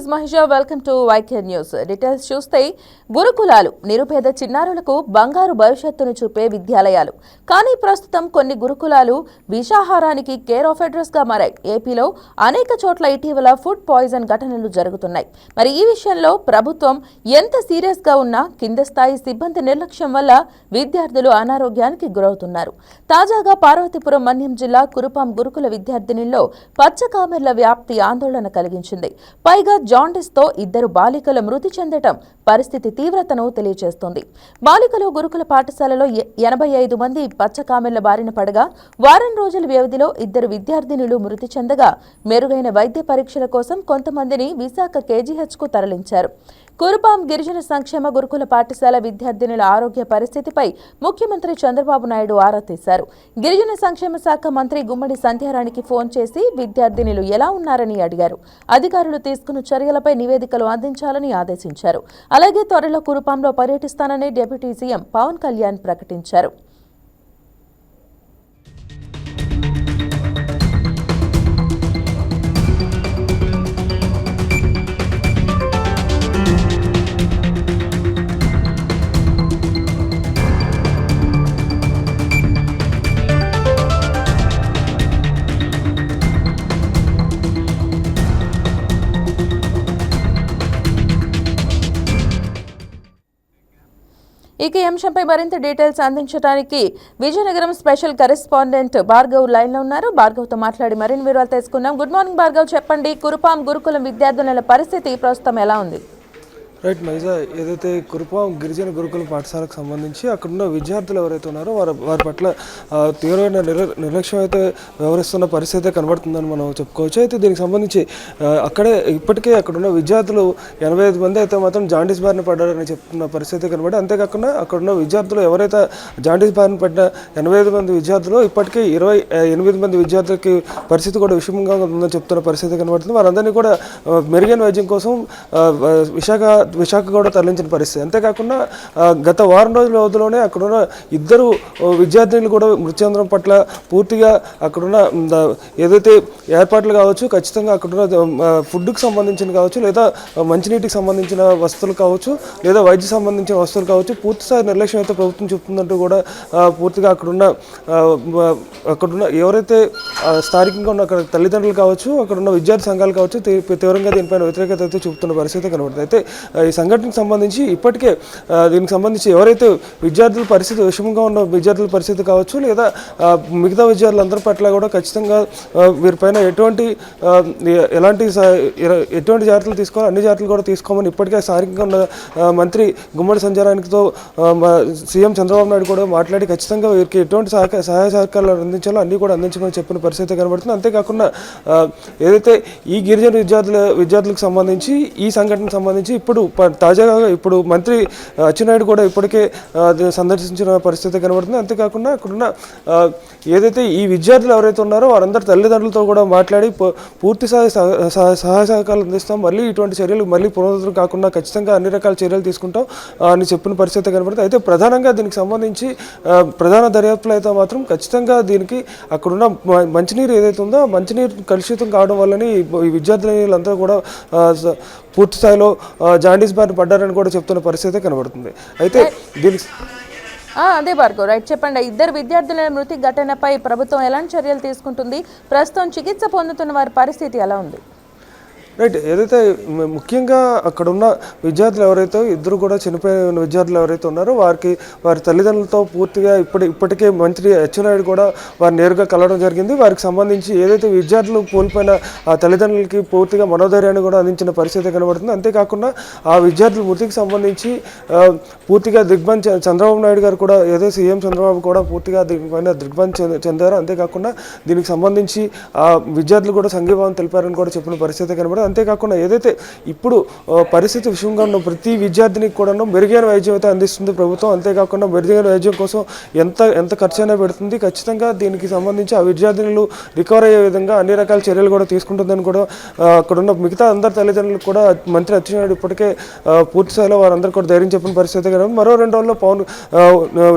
Is Mahisha welcome to Y K news. Details చూస్తే గురుకులాలు నిరుపేద చిన్నారులకు బంగారు భవిష్యత్తును చూపే విద్యాలయాలు. కానీ ప్రస్తుతం కొన్ని గురుకులాలు విషాహారానికి కేర్ ఆఫ్ అడ్రస్గా మారాయి. ఏపీలో అనేక చోట్ల ఇటీవల ఫుడ్ పాయిజన్ ఘటనలు జరుగుతున్నాయి. మరి ఈ విషయంలో ప్రభుత్వం ఎంత సీరియస్గా ఉన్నా కింద స్థాయి సిబ్బంది నిర్లక్ష్యం వల్ల విద్యార్థులు అనారోగ్యానికి గురవుతున్నారు. తాజాగా పార్వతీపురం మన్యం జిల్లా కురుపాం గురుకుల విద్యార్థినిల్లో పచ్చకామెర్ల వ్యాప్తి ఆందోళన కలిగించింది. పైగా జాండిస్తో ఇద్దరు బాలికలు మృతి చెందటం పరిస్థితి తీవ్రతను తెలియజేస్తోంది బాలికలు గురుకుల పాఠశాలలో ఎనభై ఐదు మంది పచ్చకామెర్ల బారిన పడగా వారం రోజుల వ్యవధిలో ఇద్దరు విద్యార్థినులు మృతి చెందగా మెరుగైన వైద్య పరీక్షల కోసం కొంతమందిని విశాఖ కేజీహెచ్కు తరలించారు. కురుపాం గిరిజన సంక్షేమ గురుకుల పాఠశాల విద్యార్థినుల ఆరోగ్య పరిస్థితిపై ముఖ్యమంత్రి చంద్రబాబు నాయుడు ఆరా తీశారు. గిరిజన సంక్షేమ శాఖ మంత్రి గుమ్మడి సంధ్యారాణికి ఫోన్ చేసి విద్యార్థినులు ఎలా ఉన్నారని అడిగారు. అధికారులు తీసుకున్న చర్యలపై నివేదికలు అందించాలని ఆదేశించారు. అలాగే త్వరలో కురుపాంలో పర్యటిస్తానని డిప్యూటీ సీఎం పవన్ కళ్యాణ్ ప్రకటించారు. ఇక ఈ అంశంపై మరింత డీటెయిల్స్ అందించడానికి విజయనగరం స్పెషల్ కరెస్పాండెంట్ భార్గవ్ లైన్లో ఉన్నారు. భార్గవ్తో మాట్లాడి మరిన్ని వివరాలు తెలుసుకుందాం. Good morning Bhargav. చెప్పండి కురుపాం గురుకులం విద్యార్థుల పరిస్థితి ప్రస్తుతం ఎలా ఉంది? రైట్ మైజా ఏదైతే కురుపాం గిరిజన గురుకుల పాఠశాలకు సంబంధించి అక్కడున్న విద్యార్థులు ఎవరైతే ఉన్నారో వారి వారి పట్ల తీవ్రమైన నిర్లక్ష్యం అయితే వ్యవహరిస్తున్న పరిస్థితి అయితే కనబడుతుందని మనం చెప్పుకోవచ్చు. అయితే దీనికి సంబంధించి అక్కడే ఇప్పటికే అక్కడున్న విద్యార్థులు ఎనభై ఐదు మంది అయితే మాత్రం జాండీస్ బారిన పడ్డారని చెప్తున్న పరిస్థితి కనబడి అంతేకాకుండా అక్కడున్న విద్యార్థులు ఎవరైతే జాండీస్ బారిన పడ్డ ఎనభై ఐదు మంది విద్యార్థులు ఇప్పటికే ఇరవై ఎనిమిది మంది విద్యార్థులకి పరిస్థితి కూడా విషమంగా ఉందని చెప్తున్న పరిస్థితి కనబడుతుంది. వారందరినీ కూడా మెరుగైన వైద్యం కోసం విశాఖ విశాఖ కూడా తరలించిన పరిస్థితి. అంతేకాకుండా గత వారం రోజుల వ్యవధిలోనే అక్కడున్న ఇద్దరు విద్యార్థినులు కూడా మృతి చెందడం పట్ల పూర్తిగా అక్కడున్న ఏదైతే ఏర్పాట్లు కావచ్చు ఖచ్చితంగా అక్కడున్న ఫుడ్కి సంబంధించిన కావచ్చు లేదా మంచినీటికి సంబంధించిన వస్తువులు కావచ్చు లేదా వైద్య సంబంధించిన వస్తువులు కావచ్చు పూర్తి నిర్లక్ష్యం అయితే ప్రభుత్వం చూపుతుందంటూ కూడా పూర్తిగా అక్కడున్న అక్కడున్న ఎవరైతే స్థానికంగా ఉన్న అక్కడ తల్లిదండ్రులు కావచ్చు అక్కడున్న విద్యార్థి సంఘాలు కావచ్చు తీవ్రంగా దీనిపైన వ్యతిరేకత అయితే చూపుతున్న పరిస్థితి కనబడుతుంది. అయితే ఈ సంఘటనకు సంబంధించి ఇప్పటికే దీనికి సంబంధించి ఎవరైతే విద్యార్థుల పరిస్థితి విషమంగా ఉన్న విద్యార్థుల పరిస్థితి కావచ్చు లేదా మిగతా విద్యార్థులందరి పట్ల కూడా ఖచ్చితంగా వీరి వీరిపైన ఎటువంటి ఎలాంటి ఎటువంటి జాగ్రత్తలు తీసుకోవాలి అన్ని జాగ్రత్తలు కూడా తీసుకోమని ఇప్పటికే స్థానికంగా ఉన్న మంత్రి గుమ్మడి సంచారానికితో సీఎం చంద్రబాబు నాయుడు కూడా మాట్లాడి ఖచ్చితంగా వీరికి ఎటువంటి సహకార సహాయ సహకారాలు అందించాలో అన్నీ కూడా అందించమని చెప్పిన పరిస్థితి కనబడుతుంది. అంతేకాకుండా ఏదైతే ఈ గిరిజన విద్యార్థుల విద్యార్థులకు సంబంధించి ఈ సంఘటనకు సంబంధించి ఇప్పుడు తాజాగా ఇప్పుడు మంత్రి అచ్చెన్నాయుడు కూడా ఇప్పటికే సందర్శించిన పరిస్థితి కనబడుతుంది. అంతేకాకుండా అక్కడున్న ఏదైతే ఈ విద్యార్థులు ఎవరైతే ఉన్నారో వారందరి తల్లిదండ్రులతో కూడా మాట్లాడి పూ- పూర్తి స్థాయి సహ- సహ- సహాయ సహకారాలు అందిస్తాం. మళ్ళీ ఇటువంటి చర్యలు మళ్ళీ పునరుద్ధరణ కాకుండా ఖచ్చితంగా అన్ని రకాల చర్యలు తీసుకుంటాం అని చెప్పిన పరిస్థితి కనబడుతుంది. అయితే ప్రధానంగా దీనికి సంబంధించి ప్రధాన దర్యాప్తులు అయితే మాత్రం ఖచ్చితంగా దీనికి అక్కడున్న మ- మంచినీరు ఏదైతే ఉందో మంచినీరు కలుషితం కావడం వల్లనే ఈ ఈ విద్యార్థులంతా కూడా పూర్తి స్థాయిలో జాండీస్ బారిన పడ్డారని కూడా చెప్తున్న పరిస్థితి కనబడుతుంది. అయితే దీనికి ఆ, అదే భార్గవ్ రైట్ చెప్పండి. ఇద్దరు విద్యార్థుల మృతి ఘటనపై ప్రభుత్వం ఎలాంటి చర్యలు తీసుకుంటుంది? ప్రస్తుతం చికిత్స పొందుతున్న వారి పరిస్థితి ఎలా ఉంది? రైట్ ఏదైతే ముఖ్యంగా అక్కడ ఉన్న విద్యార్థులు ఎవరైతే ఇద్దరు కూడా చనిపోయిన విద్యార్థులు ఎవరైతే ఉన్నారో వారికి వారి తల్లిదండ్రులతో పూర్తిగా ఇప్పటి ఇప్పటికే మంత్రి అచ్చెన్నాయుడు కూడా వారు నేరుగా కలవడం జరిగింది. వారికి సంబంధించి ఏదైతే విద్యార్థులు కోల్పోయిన ఆ తల్లిదండ్రులకి పూర్తిగా మనోధైర్యాన్ని కూడా అందించిన పరిస్థితి కనబడుతుంది. అంతేకాకుండా ఆ విద్యార్థుల మృతికి సంబంధించి పూర్తిగా దిగ్భం చంద్రబాబు నాయుడు గారు కూడా ఏదో సీఎం చంద్రబాబు కూడా పూర్తిగా దీనిపైన దిగ్బంధ్ చెంద- చెందారు. అంతేకాకుండా దీనికి సంబంధించి ఆ విద్యార్థులు కూడా సంఘీభావం తెలిపారని కూడా చెప్పిన పరిస్థితి కనబడి అంతేకాకుండా ఏదైతే ఇప్పుడు పరిస్థితి విషయంగా ఉన్న ప్రతి విద్యార్థినికి కూడా మెరుగైన వైద్యం అయితే అందిస్తుంది ప్రభుత్వం. అంతేకాకుండా మెరుగైన వైద్యం కోసం ఎంత ఎంత ఖర్చు పెడుతుంది. ఖచ్చితంగా దీనికి సంబంధించి ఆ విద్యార్థినులు రికవర్ అయ్యే విధంగా అన్ని రకాల చర్యలు కూడా తీసుకుంటుందని కూడా అక్కడున్న మిగతా అందరి తల్లిదండ్రులకు కూడా మంత్రి అచ్చెన్నాయుడు ఇప్పటికే పూర్తి స్థాయిలో వారందరూ కూడా ధైర్యం చెప్పిన పరిస్థితి కానీ మరో రెండు రోజుల్లో Pawan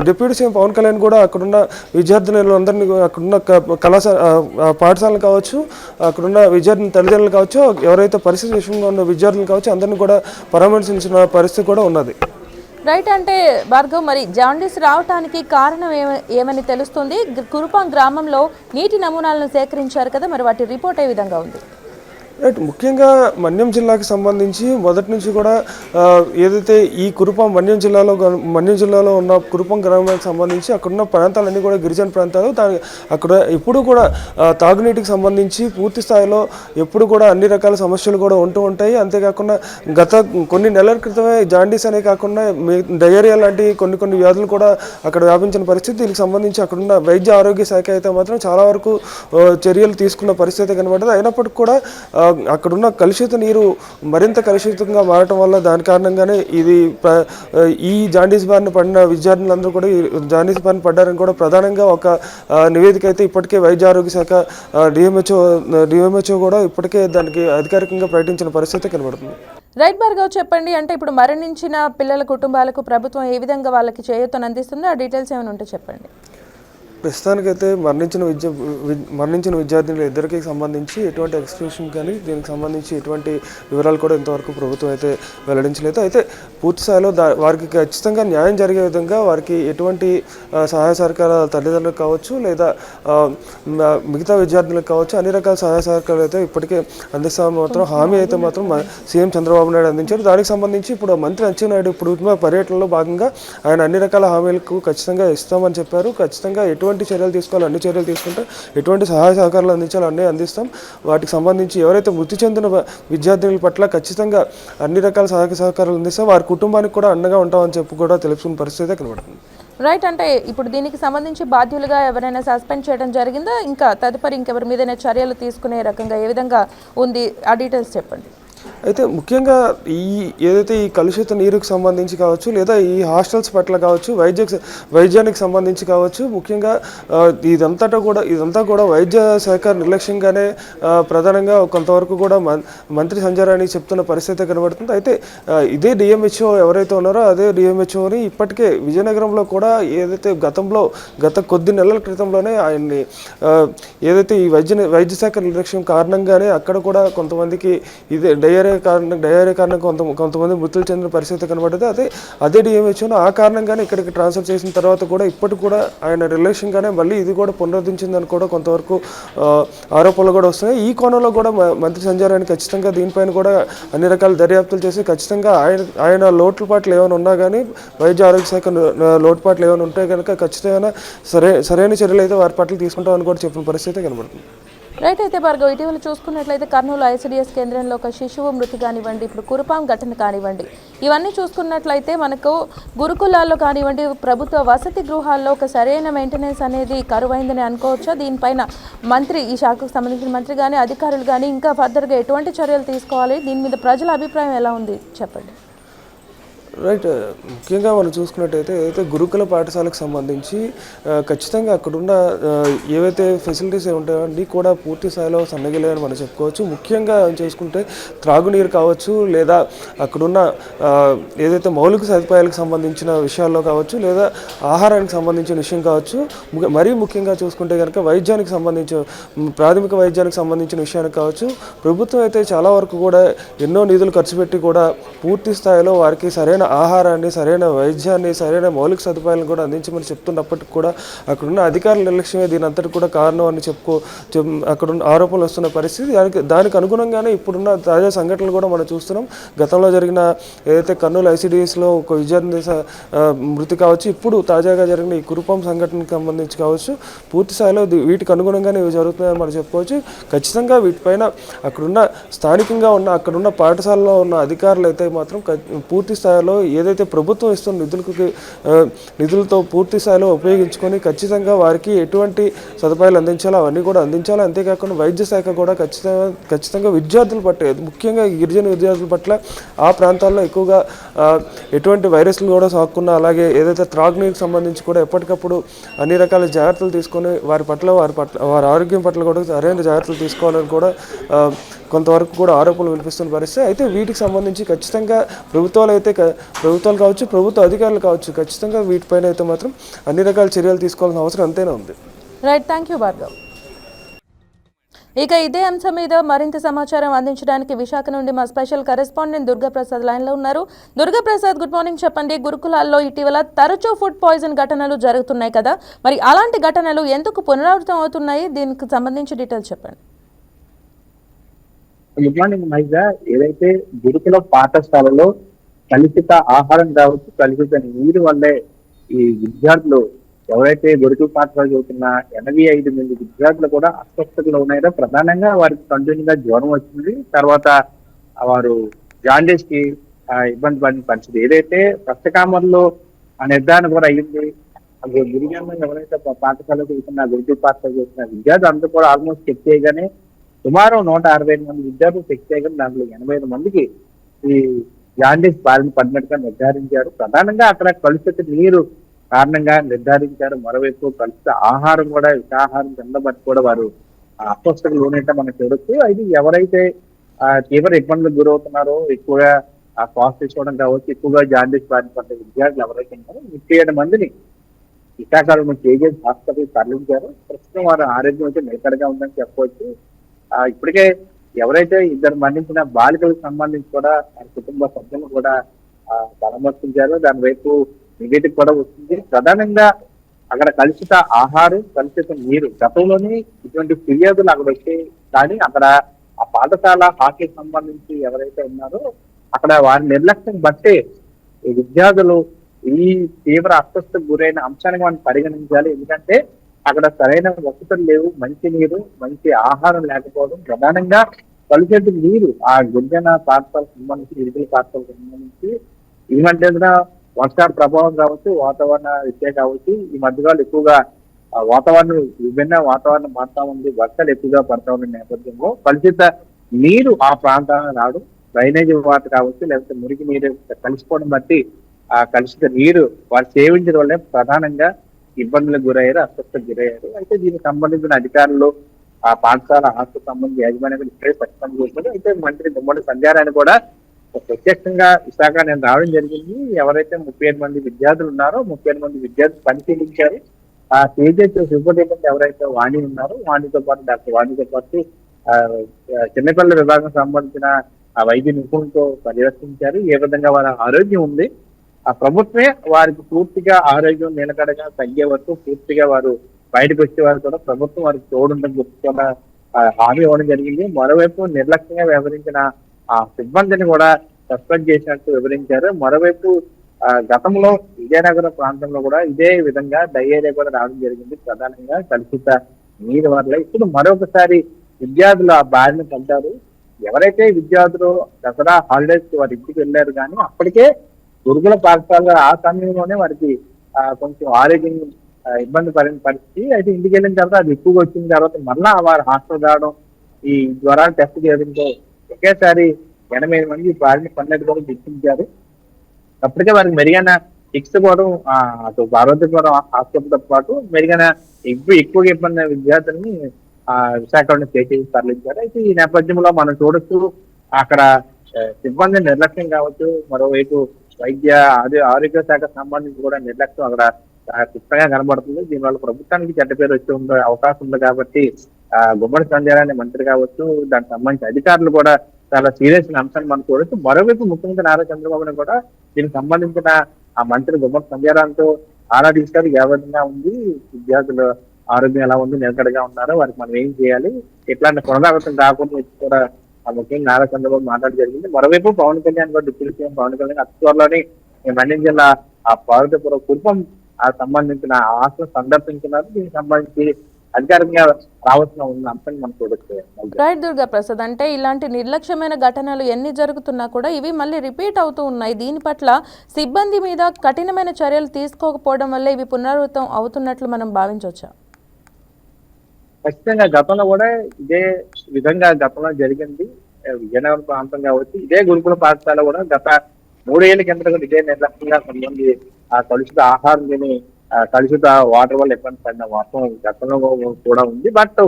deputy C M Pawan Kalyan కూడా అక్కడున్న విద్యార్థినులందరినీ కూడా అక్కడున్న కళాశాల పాఠశాలలు కావచ్చు అక్కడున్న విద్యార్థిని తల్లిదండ్రులు కావచ్చు ఎవరైతే ఎవరైతే పరిస్థితి విషయంగా ఉన్న విద్యార్థులు కావచ్చు అందరిని కూడా పరామర్శించిన పరిస్థితి కూడా ఉన్నది. రైట్ అంటే భార్గవ్ మరి జాండీస్ రావటానికి కారణం ఏమ- ఏమని తెలుస్తుంది? కురుపాం గ్రామంలో నీటి నమూనాలను సేకరించారు కదా మరి వాటి రిపోర్ట్ ఏ విధంగా ఉంది? రైట్ ముఖ్యంగా మన్యం జిల్లాకి సంబంధించి మొదటి నుంచి కూడా ఏదైతే ఈ కురుపం మన్యం జిల్లాలో మన్యం జిల్లాలో ఉన్న కురుపం గ్రామానికి సంబంధించి అక్కడున్న ప్రాంతాలన్నీ కూడా గిరిజన ప్రాంతాలు దాని అక్కడ ఎప్పుడు కూడా తాగునీటికి సంబంధించి పూర్తి స్థాయిలో ఎప్పుడు కూడా అన్ని రకాల సమస్యలు కూడా ఉంటూ ఉంటాయి. అంతేకాకుండా గత కొన్ని నెలల క్రితమే జాండీస్ అనే కాకుండా మీ- డయేరియా లాంటి కొన్ని కొన్ని వ్యాధులు కూడా అక్కడ వ్యాపించిన పరిస్థితి. దీనికి సంబంధించి అక్కడున్న వైద్య ఆరోగ్య శాఖ అయితే మాత్రం చాలా వరకు చర్యలు తీసుకున్న పరిస్థితి కనబడదు అయినప్పటికీ కూడా అక్కడున్న కలుషిత నీరు మరింత కలుషితంగా మారటం వల్ల దాని కారణంగానే ఇది ఈ జాండీస్ బారిన పడిన విద్యార్థులందరూ కూడా ఈ జాండీస్ బారిన పడ్డారని కూడా ప్రధానంగా ఒక నివేదిక అయితే ఇప్పటికే వైద్య ఆరోగ్య శాఖ డిఎంహెచ్ఓ డిఎంహెచ్ఓ కూడా ఇప్పటికే దానికి అధికారికంగా ప్రకటించిన పరిస్థితి కనబడుతుంది. రైట్ భార్గవ్ చెప్పండి అంటే ఇప్పుడు మరణించిన పిల్లల కుటుంబాలకు ప్రభుత్వం ఏ విధంగా వాళ్ళకి చేయూతను అందిస్తుందో ఆ డీటెయిల్స్ ఏమైనా ఉంటే చెప్పండి. ప్రస్తుతానికైతే మరణించిన విద్య మరణించిన విద్యార్థుల ఇద్దరికి సంబంధించి ఎటువంటి ఎక్స్క్లూషన్ కానీ దీనికి సంబంధించి ఎటువంటి వివరాలు కూడా ఇంతవరకు ప్రభుత్వం అయితే వెల్లడించలేదు. అయితే పూర్తి స్థాయిలో దా వారికి ఖచ్చితంగా న్యాయం జరిగే విధంగా వారికి ఎటువంటి సహాయ సహకార తల్లిదండ్రులకు కావచ్చు లేదా మిగతా విద్యార్థులకు కావచ్చు అన్ని రకాల సహాయ సహకారాలు అయితే ఇప్పటికే అందిస్తామని మాత్రం హామీ అయితే మాత్రం సీఎం చంద్రబాబు నాయుడు అందించారు. దానికి సంబంధించి ఇప్పుడు మంత్రి అచ్చెన్నాయుడు ఇప్పుడు పర్యటనలో భాగంగా ఆయన అన్ని రకాల హామీలకు ఖచ్చితంగా ఇస్తామని చెప్పారు. ఖచ్చితంగా ఎటువంటి చర్యలు తీసుకోవాలో అన్ని చర్యలు తీసుకుంటే ఎటువంటి సహాయ సహకారాలు అందించాలో అన్నీ అందిస్తాం. వాటికి సంబంధించి ఎవరైతే మృతి చెందిన విద్యార్థినుల విద్యార్థుల పట్ల ఖచ్చితంగా అన్ని రకాల సహాయ సహకారాలు అందిస్తాం. వారి కుటుంబానికి కూడా అండగా ఉంటామని చెప్పి కూడా తెలుసుకున్న పరిస్థితి కనబడుతుంది. రైట్ అంటే ఇప్పుడు దీనికి సంబంధించి బాధ్యులుగా ఎవరైనా సస్పెండ్ చేయడం జరిగిందా? ఇంకా తదుపరి ఇంకెవరి మీదైనా చర్యలు తీసుకునే రకంగా ఏ విధంగా ఉంది? ఆ డీటెయిల్స్ చెప్పండి. అయితే ముఖ్యంగా ఈ ఏదైతే ఈ కలుషిత నీరుకు సంబంధించి కావచ్చు లేదా ఈ హాస్టల్స్ పట్ల కావచ్చు వైద్య వైద్యానికి సంబంధించి కావచ్చు ముఖ్యంగా ఇదంతటా కూడా ఇదంతా కూడా వైద్య శాఖ నిర్లక్ష్యంగానే ప్రధానంగా కొంతవరకు కూడా మం- మంత్రి సంజయ్ చెప్తున్న పరిస్థితి కనబడుతుంది. అయితే ఇదే డిఎంహెచ్ఓ ఎవరైతే ఉన్నారో అదే డిఎంహెచ్ఓని ఇప్పటికే విజయనగరంలో కూడా ఏదైతే గతంలో గత కొద్ది నెలల క్రితంలోనే ఆయన్ని ఏదైతే ఈ వైద్య వైద్య శాఖ నిర్లక్ష్యం కారణంగానే అక్కడ కూడా కొంతమందికి ఇదే డయేరియా కారణం డయేరియా కారణంగా కొంత కొంతమంది మృతులు చెందిన పరిస్థితి కనబడ్డది. అదే అదే డిఎంహెచ్ఓను ఆ కారణంగానే ఇక్కడికి ట్రాన్స్ఫర్ చేసిన తర్వాత కూడా ఇప్పటికి కూడా ఆయన రిలేషన్గానే మళ్ళీ ఇది కూడా పునరుద్ధరించిందని కూడా కొంతవరకు ఆరోపణలు కూడా వస్తున్నాయి. ఈ కోణంలో కూడా మ- మంత్రి సంజయ్ ఖచ్చితంగా దీనిపైన కూడా అన్ని రకాల దర్యాప్తులు చేసి ఖచ్చితంగా ఆయన ఆయన లోటుపాట్లు ఏమైనా ఉన్నా కానీ వైద్య ఆరోగ్య శాఖ లోటుపాట్లు ఏమైనా ఉంటే కనుక ఖచ్చితంగా సరే సరైన చర్యలు అయితే వారి పట్ల తీసుకుంటామని కూడా చెప్పిన పరిస్థితి కనబడుతుంది. రైట్ అయితే భార్గవ్ ఇటీవల చూసుకున్నట్లయితే కర్నూలు ఐసీడీఎస్ కేంద్రంలో ఒక శిశువు మృతి కానివ్వండి ఇప్పుడు కురుపాం ఘటన కానివ్వండి. ఇవన్నీ చూసుకున్నట్లయితే మనకు గురుకులాల్లో కానివ్వండి ప్రభుత్వ వసతి గృహాల్లో ఒక సరైన మెయింటెనెన్స్ అనేది కరువైందని అనుకోవచ్చా? దీనిపైన మంత్రి ఈ శాఖకు సంబంధించిన మంత్రి కానీ అధికారులు కానీ ఇంకా ఫర్దర్గా ఎటువంటి చర్యలు తీసుకోవాలి? దీని మీద ప్రజల అభిప్రాయం ఎలా ఉంది? చెప్పండి. రైట్ uh, ముఖ్యంగా మనం చూసుకున్నట్టయితే ఏదైతే గురుకుల పాఠశాలకు సంబంధించి uh, ఖచ్చితంగా అక్కడున్న uh, ఏవైతే ఫెసిలిటీస్ ఉంటాయో అన్నీ కూడా పూర్తి స్థాయిలో సన్నగిలేదని మనం చెప్పుకోవచ్చు. ముఖ్యంగా చూసుకుంటే త్రాగునీరు కావచ్చు లేదా అక్కడున్న ఏదైతే మౌలిక సదుపాయాలకు సంబంధించిన విషయాల్లో కావచ్చు లేదా ఆహారానికి సంబంధించిన విషయం కావచ్చు మరీ ముఖ్యంగా చూసుకుంటే కనుక వైద్యానికి సంబంధించిన ప్రాథమిక వైద్యానికి సంబంధించిన విషయానికి కావచ్చు ప్రభుత్వం అయితే చాలా వరకు కూడా ఎన్నో నిధులు ఖర్చు పెట్టి కూడా పూర్తి స్థాయిలో వారికి సరైన ఆహారాన్ని సరైన వైద్యాన్ని సరైన మౌలిక సదుపాయాలను కూడా అందించమని చెప్తున్నప్పటికీ కూడా అక్కడున్న అధికారుల నిర్లక్ష్యమే దీని అంతటి కూడా కారణం అని చెప్పుకో చెప్ అక్కడున్న ఆరోపణలు వస్తున్న పరిస్థితి. దానికి దానికి అనుగుణంగానే ఇప్పుడున్న తాజా సంఘటనలు కూడా మనం చూస్తున్నాం. గతంలో జరిగిన ఏదైతే కర్నూలు ఐసీడీఎస్లో ఒక విద్యార్థి మృతి కావచ్చు ఇప్పుడు తాజాగా జరిగిన ఈ కురుపం సంఘటనకు సంబంధించి కావచ్చు పూర్తి స్థాయిలో వీటికి అనుగుణంగానే ఇవి జరుగుతున్నాయని మనం చెప్పుకోవచ్చు. ఖచ్చితంగా వీటిపైన అక్కడున్న స్థానికంగా ఉన్న అక్కడున్న పాఠశాలలో ఉన్న అధికారులు అయితే మాత్రం పూర్తి స్థాయిలో ఏదైతే ప్రభుత్వం ఇస్తున్న నిధులకు నిధులతో పూర్తి స్థాయిలో ఉపయోగించుకొని ఖచ్చితంగా వారికి ఎటువంటి సదుపాయాలు అందించాలో అవన్నీ కూడా అందించాలి. అంతేకాకుండా వైద్య శాఖ కూడా ఖచ్చితంగా ఖచ్చితంగా విద్యార్థుల పట్ల ముఖ్యంగా గిరిజన విద్యార్థుల పట్ల ఆ ప్రాంతాల్లో ఎక్కువగా ఎటువంటి వైరస్లు కూడా సాకుండా అలాగే ఏదైతే త్రాగునీరుకి సంబంధించి కూడా ఎప్పటికప్పుడు అన్ని రకాల జాగ్రత్తలు తీసుకొని వారి పట్ల వారి పట్ల వారి ఆరోగ్యం పట్ల కూడా సరైన జాగ్రత్తలు తీసుకోవాలని కూడా కొంతవరకు కూడా ఆరోపణలు వినిపిస్తున్న పరిస్థితి. అయితే వీటికి సంబంధించి ఖచ్చితంగా ప్రభుత్వాలు అయితే ప్రభుత్వాలు కావచ్చు ప్రభుత్వ అధికారులు కావచ్చు ఖచ్చితంగా వీటిపైన అయితే మాత్రం అన్ని రకాల చర్యలు తీసుకోవాల్సిన అవసరం అంతేనా ఉంది. Right thank you Bhargav. ఇక ఇదే అంశం మీద మరింత సమాచారం అందించడానికి విశాఖ నుండి మా స్పెషల్ కరెస్పాండెంట్ దుర్గాప్రసాద్ లైన్లో ఉన్నారు. దుర్గాప్రసాద్ గుడ్ మార్నింగ్ చెప్పండి. గురుకులాల్లో ఇటీవల తరచూ ఫుడ్ పాయిజన్ ఘటనలు జరుగుతున్నాయి కదా. మరి అలాంటి ఘటనలు ఎందుకు పునరావృతం అవుతున్నాయి? దీనికి సంబంధించి డీటెయిల్స్ చెప్పండి. గుడ్ మార్నింగ్ మహిళ ఏదైతే గురుకుల పాఠశాలలో కలుషిత ఆహారం కావచ్చు కలుషిత నీరు వల్లే ఈ విద్యార్థులు ఎవరైతే గురుకుల పాఠశాల చదువుతున్న ఎనభై ఐదు మంది విద్యార్థులు కూడా అస్వస్థతలు ఉన్నాయో ప్రధానంగా వారికి కంటిన్యూగా జ్వరం వచ్చింది. తర్వాత వారు జాండీస్కి ఆ, ఇబ్బంది పడిన పరిస్థితి. ఏదైతే రక్తకామర్లో ఆ నిర్ధారణ కూడా అయ్యింది అది ఎవరైతే పా- పాఠశాలకు వెళ్తున్న గురుకుల పాఠశాల చదువుతున్న విద్యార్థులు అందరూ కూడా ఆల్మోస్ట్ చెక్ చేయగానే సుమారు నూట అరవై ఐదు మంది విద్యార్థులు చెక్ చేయగా దాంట్లో ఎనభై ఐదు మందికి ఈ జాండీస్ బారిన పడినట్టుగా నిర్ధారించారు. ప్రధానంగా అక్కడ కలుషిత నీరు కారణంగా నిర్ధారించారు. మరోవైపు కలుషిత ఆహారం కూడా విషాహారం తినబట్టి కూడా వారు ఆ అస్వస్థతకు లోనైతే మనం చూడొచ్చు అది ఎవరైతే తీవ్ర ఇబ్బందులకు గురవుతున్నారో ఎక్కువగా ఆ శ్వాస తీసుకోవడం కావచ్చు ఎక్కువగా జాండీస్ బారిన పడ్డ విద్యార్థులు ఎవరైతే ఉన్నారో ముప్పై ఏడు మందిని విశాఖలో కేజీఎస్ హాస్పిటల్ తరలించారు. ప్రస్తుతం వారి ఆరోగ్యం అయితే నిలకడగా ఉందని చెప్పవచ్చు. ఇప్పటికే ఎవరైతే ఇద్దరు మరణించిన బాలికలకు సంబంధించి కూడా వారి కుటుంబ సభ్యులు కూడా పరామర్శించారు. దాని వైపు నివేదిక కూడా వస్తుంది. ప్రధానంగా అక్కడ కలుషిత ఆహారం కలుషిత నీరు గతంలోనే ఇటువంటి ఫిర్యాదులు అక్కడ వచ్చాయి. కానీ అక్కడ ఆ పాఠశాల హాకీకి సంబంధించి ఎవరైతే ఉన్నారో అక్కడ వారి నిర్లక్ష్యం బట్టే విద్యార్థులు ఈ తీవ్ర అస్వస్థకు గురైన అంశాన్ని మనం పరిగణించాలి. ఎందుకంటే అక్కడ సరైన వసతులు లేవు మంచి నీరు మంచి ఆహారం లేకపోవడం. ప్రధానంగా కలుషిత నీరు. ఆ గిరిజన పాఠశాలకు సంబంధించి గిరిజన పాఠశాలకు సంబంధించి ఈ వర్షాల ప్రభావం కావచ్చు వాతావరణ విద్య కావచ్చు ఈ మధ్యకాలం ఎక్కువగా వాతావరణం విభిన్న వాతావరణం మారుతా ఉంది. వర్షాలు ఎక్కువగా పడతా ఉన్న నేపథ్యంలో కలుషిత నీరు ఆ ప్రాంతానికి రావడం డ్రైనేజీ వాటర్ కావచ్చు లేకపోతే మురికి నీరు కలిసిపోవడం బట్టి ఆ కలుషిత నీరు వారు సేవించడం వల్లే ప్రధానంగా ఇబ్బందులకు గురయ్యారు అస్వస్థకు గురయ్యారు. అయితే దీనికి సంబంధించిన అధికారులు ఆ పాఠశాల హాస్టల్ సంబంధించి యాజమాన్యం ఇప్పుడే స్పష్టం చేశారు. అయితే మంత్రి దుమ్మడి సంధ్యారాయణ కూడా ప్రత్యక్షంగా విశాఖ నేను రావడం జరిగింది. ఎవరైతే ముప్పై ఏడు మంది విద్యార్థులు ఉన్నారో ముప్పై ఏడు మంది విద్యార్థులు పరిశీలించారు ఆ తేజస్ సూపరింటెండెంట్ ఎవరైతే వాణి ఉన్నారో వాణితో పాటు డాక్టర్ వాణితో పాటు చిన్నపిల్లల విభాగం సంబంధించిన ఆ వైద్య నిపుణులతో పర్యవేక్షించారు. ఏ విధంగా వారి ఆరోగ్యం ఉంది ఆ ప్రభుత్వమే వారికి పూర్తిగా ఆరోగ్యం నిలకడగా తగ్గే వరకు పూర్తిగా వారు బయటకు వచ్చే వారు కూడా ప్రభుత్వం వారికి తోడుండని చెప్పి కూడా హామీ ఇవ్వడం జరిగింది. మరోవైపు నిర్లక్ష్యంగా వ్యవహరించిన ఆ సిబ్బందిని కూడా సస్పెండ్ చేసినట్టు వివరించారు. మరోవైపు గతంలో విజయనగరం ప్రాంతంలో కూడా ఇదే విధంగా డయేరియా కూడా రావడం జరిగింది. ప్రధానంగా కలుషిత నీరు వల్ల ఇప్పుడు మరొకసారి విద్యార్థులు ఆ బారిన పడ్డారు. ఎవరైతే విద్యార్థులు దసరా హాలిడేస్ వారి ఇంటికి వెళ్ళారు కానీ అప్పటికే గురుకుల పాఠశాల ఆ సమయంలోనే వారికి ఆ, కొంచెం ఆరోగ్యం ఇబ్బంది పడిన పరిస్థితి అయితే ఇంటికి వెళ్ళిన తర్వాత అది ఎక్కువగా వచ్చిన తర్వాత మళ్ళా వారు హాస్టల్ రావడం ఈ జ్వరాలు టెస్ట్ చేయడంతో ఒకేసారి ఎనభై మంది వారిని పన్నెండు కూడా గుర్తించారు అప్పటికే వారికి మెరుగైన చికిత్స కూడా అటు ఆరోగ్యపురం హాస్పిటల్తో పాటు మెరుగైన ఎక్కువ ఎక్కువగా ఇబ్బంది అయిన విద్యార్థుల్ని ఆ విశాఖపట్నం కేసీసీ తరలించారు అయితే ఈ నేపథ్యంలో మనం చూడొచ్చు అక్కడ సిబ్బంది నిర్లక్ష్యం కావచ్చు మరోవైపు వైద్య అదే ఆరోగ్య శాఖ సంబంధించి కూడా నిర్లక్ష్యం అక్కడ ఆ, కనబడుతుంది. దీనివల్ల ప్రభుత్వానికి చెడ్డ పేరు వచ్చే ఉండే అవకాశం ఉంది కాబట్టి ఆ గుమ్మడి సంజయ్ మంత్రి కావచ్చు దానికి సంబంధించి అధికారులు కూడా చాలా సీరియస్ అంశాన్ని మనం చూడొచ్చు మరోవైపు ముఖ్యమంత్రి నారా చంద్రబాబు కూడా దీనికి సంబంధించిన ఆ మంత్రి గుమ్మడి సంజయరాంతో ఆరా ఏ విధంగా ఉంది. విద్యార్థులు ఆరోగ్యం ఎలా ఉంది నిలకడగా ఉన్నారో వారికి మనం ఏం చేయాలి? ఇట్లాంటి పునరావృతం కాకుండా కూడా ముఖ్యంగా నారా చంద్రబాబు మాట్లాడడం జరిగింది. మరోవైపు పవన్ కళ్యాణ్ కూడా డిప్యూటీ సీఎం పవన్ కళ్యాణ్ అతి త్వరలోనే మండ్యం జిల్లా ఆ పార్వతీపురం కుటుంబం సంబంధించిన ఆశను సందర్శించినారు. దీనికి సంబంధించి అధికారికంగా రావాల్సిన ఉన్న అంశాన్ని మనం చూడొచ్చు. రైట్ దుర్గా ప్రసాద్ అంటే ఇలాంటి నిర్లక్ష్యమైన ఘటనలు ఎన్ని జరుగుతున్నా కూడా ఇవి మళ్ళీ రిపీట్ అవుతూ ఉన్నాయి. దీని పట్ల సిబ్బంది మీద కఠినమైన చర్యలు తీసుకోకపోవడం వల్ల ఇవి పునరావృతం అవుతున్నట్లు మనం భావించవచ్చా ఖచ్చితంగా గతంలో కూడా ఇదే విధంగా గతంలో జరిగింది. విజయనగరం ప్రాంతం కావచ్చు ఇదే గురుకుల పాఠశాల కూడా గత మూడేళ్ళ కింద కూడా ఇదే నిర్లక్ష్యంగా కొంతమంది ఆ కలుషిత ఆహారం తిని ఆ, కలుషిత వాటర్ వల్ల ఇబ్బంది పడిన వాస్తవం గతంలో కూడా ఉంది. బట్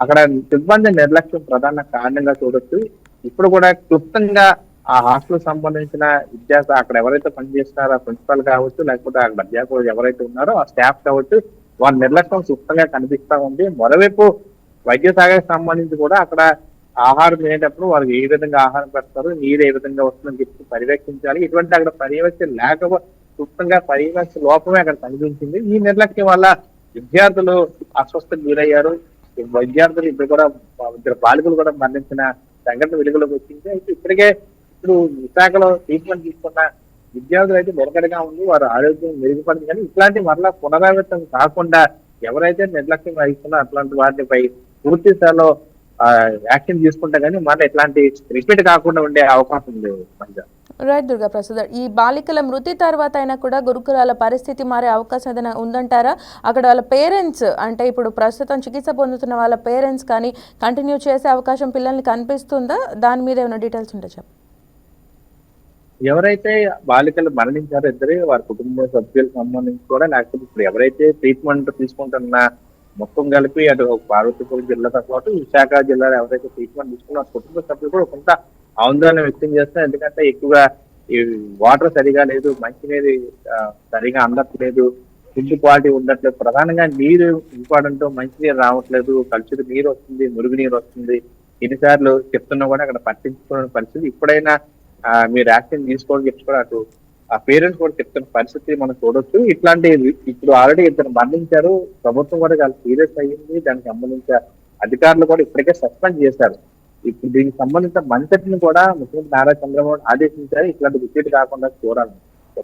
అక్కడ సిబ్బంది నిర్లక్ష్యం ప్రధాన కారణంగా చూడొచ్చు. ఇప్పుడు కూడా క్లుప్తంగా ఆ హాస్టల్ సంబంధించిన విద్యార్థి అక్కడ ఎవరైతే పనిచేస్తున్నారో ఆ ప్రిన్సిపల్ కావచ్చు లేకపోతే అక్కడ అధ్యాపకులు ఎవరైతే ఉన్నారో ఆ స్టాఫ్ కావచ్చు వారి నిర్లక్ష్యం సుప్తంగా కనిపిస్తా ఉంది. మరోవైపు వైద్య సహాయకు సంబంధించి కూడా అక్కడ ఆహారం తినేటప్పుడు వారికి ఏ విధంగా ఆహారం పెడతారు నీరు ఏ విధంగా వస్తుందని చెప్పి పర్యవేక్షించాలి. ఇటువంటి అక్కడ పర్యవేక్షణ లేకపోతే క్లుప్తంగా పర్యవేక్షణ లోపమే అక్కడ కనిపించింది. ఈ నిర్లక్ష్యం వల్ల విద్యార్థులు అస్వస్థకు గురయ్యారు. విద్యార్థులు ఇప్పుడు కూడా ఇద్దరు బాలికలు కూడా మరణించిన సంఘటన వెలుగులోకి వచ్చింది. అయితే ఇప్పటికే ఇప్పుడు విశాఖలో ట్రీట్మెంట్ తీసుకున్న విద్యార్థులు అయితే నిలకడగా ఉంది వారి ఆరోగ్యం మెరుగుపడింది. కానీ ఇట్లాంటి మరలా పునరావృతం కాకుండా ఎవరైతే నిర్లక్ష్యం వహిస్తున్నారో అట్లాంటి వాటిపై పూర్తి స్థాయిలో యాక్షన్ తీసుకుంటే కానీ మళ్ళీ ఇట్లాంటి రిపీట్ కాకుండా ఉండే అవకాశం ఉంది మంచిగా రైట్ దుర్గా ప్రసాద్ ఈ బాలికల మృతి తర్వాత అయినా కూడా గురుకులాల పరిస్థితి మారే అవకాశం ఏదైనా ఉందంటారా? అక్కడ వాళ్ళ పేరెంట్స్ అంటే ఇప్పుడు ప్రస్తుతం చికిత్స పొందుతున్న వాళ్ళ పేరెంట్స్ కానీ కంటిన్యూ చేసే అవకాశం పిల్లల్ని కనిపిస్తుందా? దాని మీద ఏమైనా డీటెయిల్స్ ఉంటే చెప్పండి. ఎవరైతే బాలికలు మరణించారో ఇద్దరు వారి కుటుంబ సభ్యులకు సంబంధించి కూడా లేకపోతే ఇప్పుడు ఎవరైతే ట్రీట్మెంట్ తీసుకుంటున్న మొత్తం కలిపి అటు పార్వతీపురం జిల్లాతో పాటు విశాఖ జిల్లాలో ఎవరైతే ట్రీట్మెంట్ తీసుకున్న కుటుంబ సభ్యులు కూడా కొంత ఆందోళన వ్యక్తం చేస్తున్నారు. ఎందుకంటే ఎక్కువగా ఈ వాటర్ సరిగా లేదు మంచినీరు సరిగా అందట్లేదు ఫుడ్ క్వాలిటీ ఉండట్లేదు. ప్రధానంగా నీరు ఇంపార్టెంట్ మంచినీరు రావట్లేదు కలుషిత నీరు వస్తుంది మురుగు నీరు వస్తుంది. ఎన్నిసార్లు చెప్తున్నా కూడా అక్కడ పట్టించుకోని పరిస్థితి. ఇప్పుడైనా మీరు యాక్షన్ తీసుకోండి చెప్పి కూడా అటు ఆ పేరెంట్స్ కూడా చెప్తున్న పరిస్థితి మనం చూడొచ్చు. ఇట్లాంటి ఇప్పుడు ఆల్రెడీ ఇద్దరు మరణించారు. ప్రభుత్వం కూడా చాలా సీరియస్ అయ్యింది. దానికి సంబంధించిన అధికారులు కూడా ఇప్పటికే సస్పెండ్ చేశారు. ఇప్పుడు దీనికి సంబంధించిన మంత్రిని కూడా ముఖ్యమంత్రి నారా చంద్రబాబు ఆదేశించారు. ఇట్లాంటి రిపీట్ కాకుండా చూడాలి.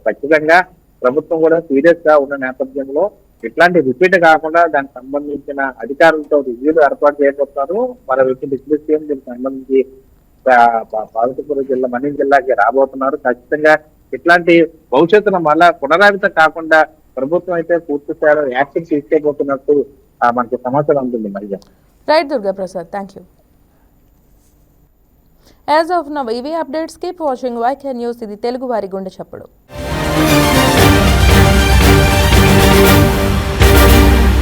ఖచ్చితంగా ప్రభుత్వం కూడా సీరియస్గా ఉన్న నేపథ్యంలో ఇట్లాంటి రిపీట్ కాకుండా దానికి సంబంధించిన అధికారులతో రివ్యూలు ఏర్పాటు చేయబోతున్నారు. మరో వ్యక్తి రిపీట్ చేయడం దీనికి సంబంధించి పార్వతీపురం జిల్లా మన్యం జిల్లాకి రాబోతున్నారు. ఖచ్చితంగా ఇట్లాంటి భవిష్యత్తులో మళ్ళా పునరావితం కాకుండా ప్రభుత్వం అయితే పూర్తి స్థాయిలో యాక్షన్ తీసుకోబోతున్నట్టు మనకి సమాచారం ఉంటుంది మరి. Right Durga Prasad thank you. As of now ఇవి updates keep watching Y K news ఇది తెలుగు వారి గుండె చప్పుడు.